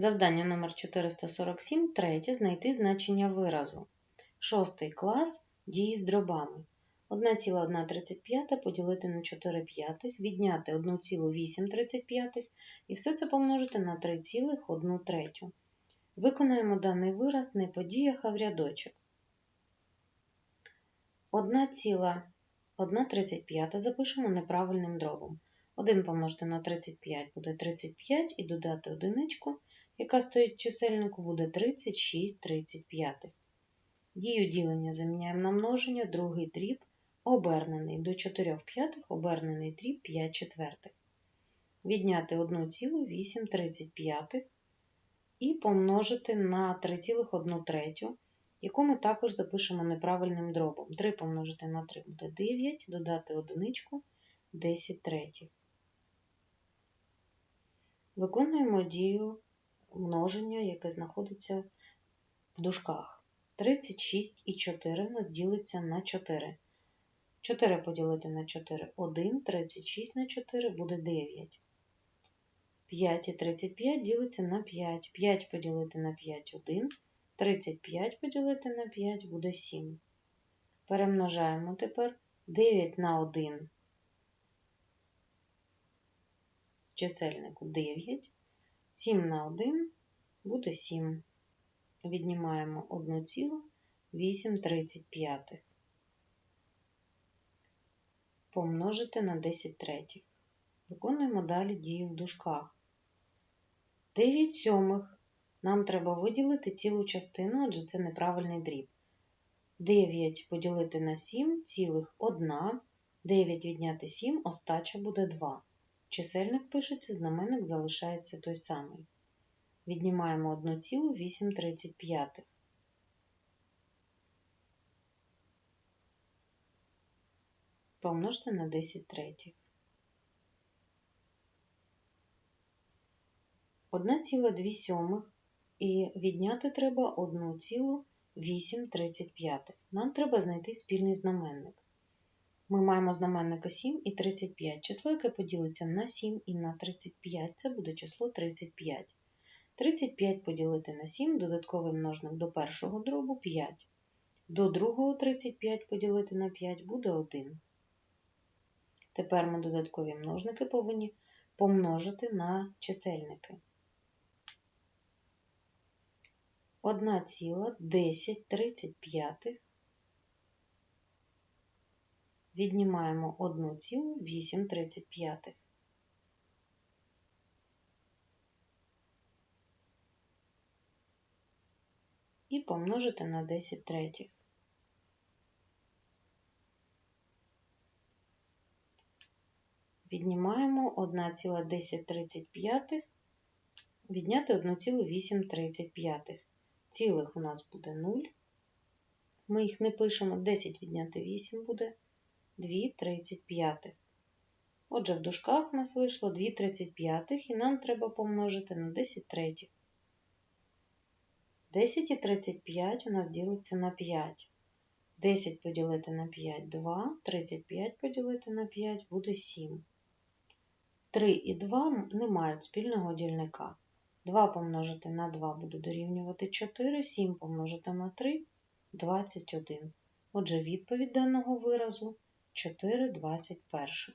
Завдання номер 447, третє, знайти значення виразу. Шостий клас дії з дробами. 1,135 поділити на 4 п'ятих, відняти 1,835 і все це помножити на 3,1 третю. Виконаємо даний вираз не по діях, а в рядочок. 1,135 запишемо неправильним дробом. 1 помножити на 35 буде 35 і додати одиничку, яка стоїть чисельнику, буде 36 35. Дію ділення заміняємо на множення, другий дріб обернений до 4 п'ятих, обернений дріб 5 четвертих. Відняти 1,835 і помножити на 3,1 третю, яку ми також запишемо неправильним дробом. 3 помножити на 3 буде 9, додати одиничку 10 третіх. Виконуємо дію множення, яке знаходиться в дужках. 36 і 4 в нас ділиться на 4. 4 поділити на 4 1, 36 на 4 буде 9. 5 і 35 ділиться на 5. 5 поділити на 5 1, 35 поділити на 5 буде 7. Перемножаємо тепер 9 на 1 в чисельнику 9, 7 на 1 буде 7. Віднімаємо 1,835. Помножити на 10 третіх. Виконуємо далі дію в дужках. 9 сьомих нам треба виділити цілу частину, адже це неправильний дріб. 9 поділити на 7 цілих 1, 9 відняти 7, остача буде 2. Чисельник пишеться, знаменник залишається той самий. Віднімаємо 1,835. Помножте на 10 третіх. 1,2 сьомих і відняти треба 1,835. Нам треба знайти спільний знаменник. Ми маємо знаменника 7 і 35. Число, яке поділиться на 7 і на 35, це буде число 35. 35 поділити на 7, додатковий множник до першого дробу 5. До другого 35 поділити на 5 буде 1. Тепер ми додаткові множники повинні помножити на чисельники. 1,1035 віднімаємо 1,835. І помножити на 10 третіх. Віднімаємо 1,1035, відняти 1,835. Цілих у нас буде 0. Ми їх не пишемо, 10 відняти 8 буде 2,35. Отже, в дужках у нас вийшло 2,35 і нам треба помножити на 10 третіх. 10 і 35 у нас ділиться на 5. 10 поділити на 5 2, 35 поділити на 5 буде 7. 3 і 2 не мають спільного дільника. 2 помножити на 2 буде дорівнювати 4, 7 помножити на 3 21. Отже, відповідь даного виразу 4 21.